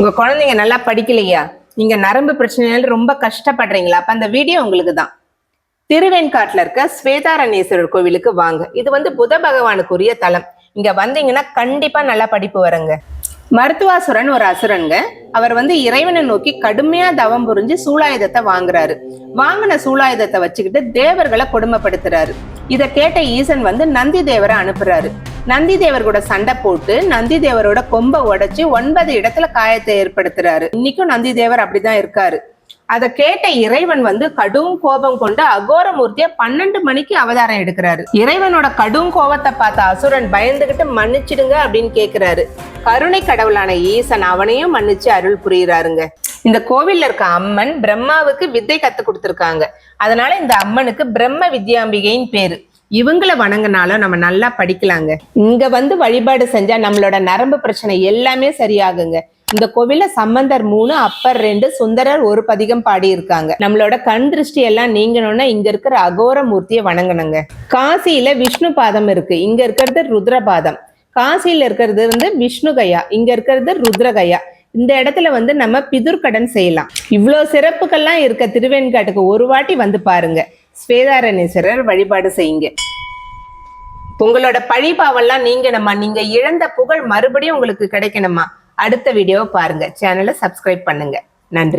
உங்க குழந்தைங்க நல்லா படிக்கலையா? நீங்க நரம்பு பிரச்சனையால ரொம்ப கஷ்டப்படுறீங்களா? அப்ப அந்த வீடியோ உங்களுக்கு தான் திருவெண்காட்டுல இருக்க ஸ்வேதாரணேஸ்வரர் கோவிலுக்கு வாங்க. இது வந்து புத பகவானுக்குரிய தலம். இங்க வந்தீங்கன்னா கண்டிப்பா நல்லா படிப்பு வருங்க. மருத்துவாசுரன் ஒரு அசுரனுங்க. அவர் வந்து இறைவனை நோக்கி கடுமையா தவம் புரிஞ்சு சூலாயுதத்தை வாங்குறாரு. வாங்கின சூலாயுதத்தை வச்சுக்கிட்டு தேவர்களை கொடுமைப்படுத்துறாரு. இத கேட்ட ஈசன் வந்து நந்தி தேவரை அனுப்புறாரு. நந்தி தேவர் கூட சண்டை போட்டு நந்தி தேவரோட கொம்பை உடைச்சு ஒன்பது இடத்துல காயத்தை ஏற்படுத்துறாரு. இன்னைக்கும் நந்தி தேவர் அப்படிதான் இருக்காரு. அதை கேட்ட இறைவன் வந்து கடும் கோபம் கொண்டு அகோரமூர்த்திய பன்னெண்டு மணிக்கு அவதாரம் எடுக்கிறாரு. இறைவனோட கடும் கோபத்தை பார்த்த அசுரன் பயந்துகிட்டு மன்னிச்சிடுங்க அப்படின்னு கேக்குறாரு. கருணை கடவுளான ஈசன் அவனையும் மன்னிச்சு அருள் புரியுறாருங்க. இந்த கோவில்ல இருக்க அம்மன் பிரம்மாவுக்கு வித்தை கத்து கொடுத்துருக்காங்க. அதனால இந்த அம்மனுக்கு பிரம்ம வித்யாம்பிகைன்னு பேரு. இவங்களை வணங்கினாலும் நம்ம நல்லா படிக்கலாங்க. இங்க வந்து வழிபாடு செஞ்சா நம்மளோட நரம்பு பிரச்சனை எல்லாமே சரியாகுங்க. இந்த கோவில சம்பந்தர் மூணு அப்பர் ரெண்டு சுந்தரர் ஒரு பதிகம் பாடி இருக்காங்க நம்மளோட கண் திருஷ்டி எல்லாம் நீங்கணும்னா இங்க இருக்கிற அகோர மூர்த்தியை வணங்கணுங்க. காசியில விஷ்ணு பாதம் இருக்கு. இங்க இருக்கிறது ருத்ரபாதம். காசியில இருக்கிறது வந்து விஷ்ணுகயா இங்க இருக்கிறது ருத்ரகயா இந்த இடத்துல வந்து நம்ம பிதுர்கடன் செய்யலாம். இவ்வளோ சிறப்புகள்லாம் இருக்க திருவெண்காட்டுக்கு ஒரு வாட்டி வந்து பாருங்க. ஸ்வேதாரணேஸ்வரர் வழிபாடு செய்யுங்க. உங்களோட பழிபாவெல்லாம் நீங்கணுமா நீங்க இழந்த புகழ் மறுபடியும் உங்களுக்கு கிடைக்கணுமா அடுத்த வீடியோவை பாருங்க. சேனலை சப்ஸ்கிரைப் பண்ணுங்க. நன்றி.